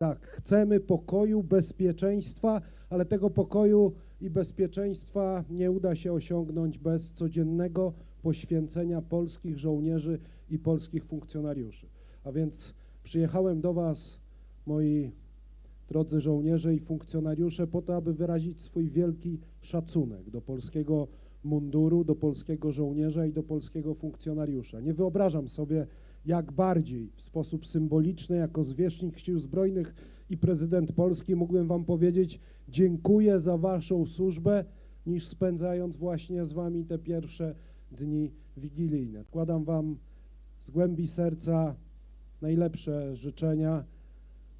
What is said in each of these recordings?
Tak, chcemy pokoju, bezpieczeństwa, ale tego pokoju i bezpieczeństwa nie uda się osiągnąć bez codziennego poświęcenia polskich żołnierzy i polskich funkcjonariuszy. A więc przyjechałem do Was, moi drodzy żołnierze i funkcjonariusze, po to, aby wyrazić swój wielki szacunek do polskiego munduru, do polskiego żołnierza i do polskiego funkcjonariusza. Nie wyobrażam sobie, jak bardziej w sposób symboliczny, jako zwierzchnik Sił Zbrojnych i prezydent Polski mógłbym Wam powiedzieć dziękuję za Waszą służbę, niż spędzając właśnie z Wami te pierwsze dni wigilijne. Składam Wam z głębi serca najlepsze życzenia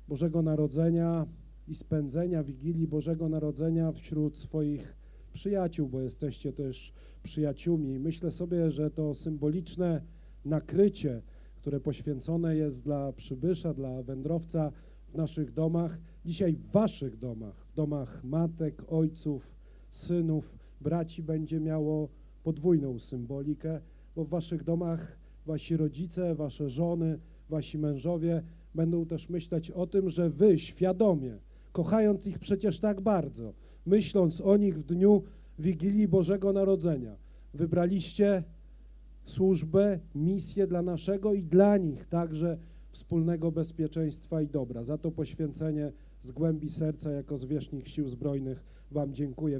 Bożego Narodzenia i spędzenia Wigilii Bożego Narodzenia wśród swoich przyjaciół, bo jesteście też przyjaciółmi. Myślę sobie, że to symboliczne nakrycie, które poświęcone jest dla przybysza, dla wędrowca w naszych domach, dzisiaj w waszych domach, w domach matek, ojców, synów, braci będzie miało podwójną symbolikę, bo w waszych domach wasi rodzice, wasze żony, wasi mężowie będą też myśleć o tym, że wy świadomie, kochając ich przecież tak bardzo, myśląc o nich w dniu Wigilii Bożego Narodzenia, wybraliście służbę, misję dla naszego i dla nich także wspólnego bezpieczeństwa i dobra. Za to poświęcenie z głębi serca jako zwierzchnik Sił Zbrojnych Wam dziękuję.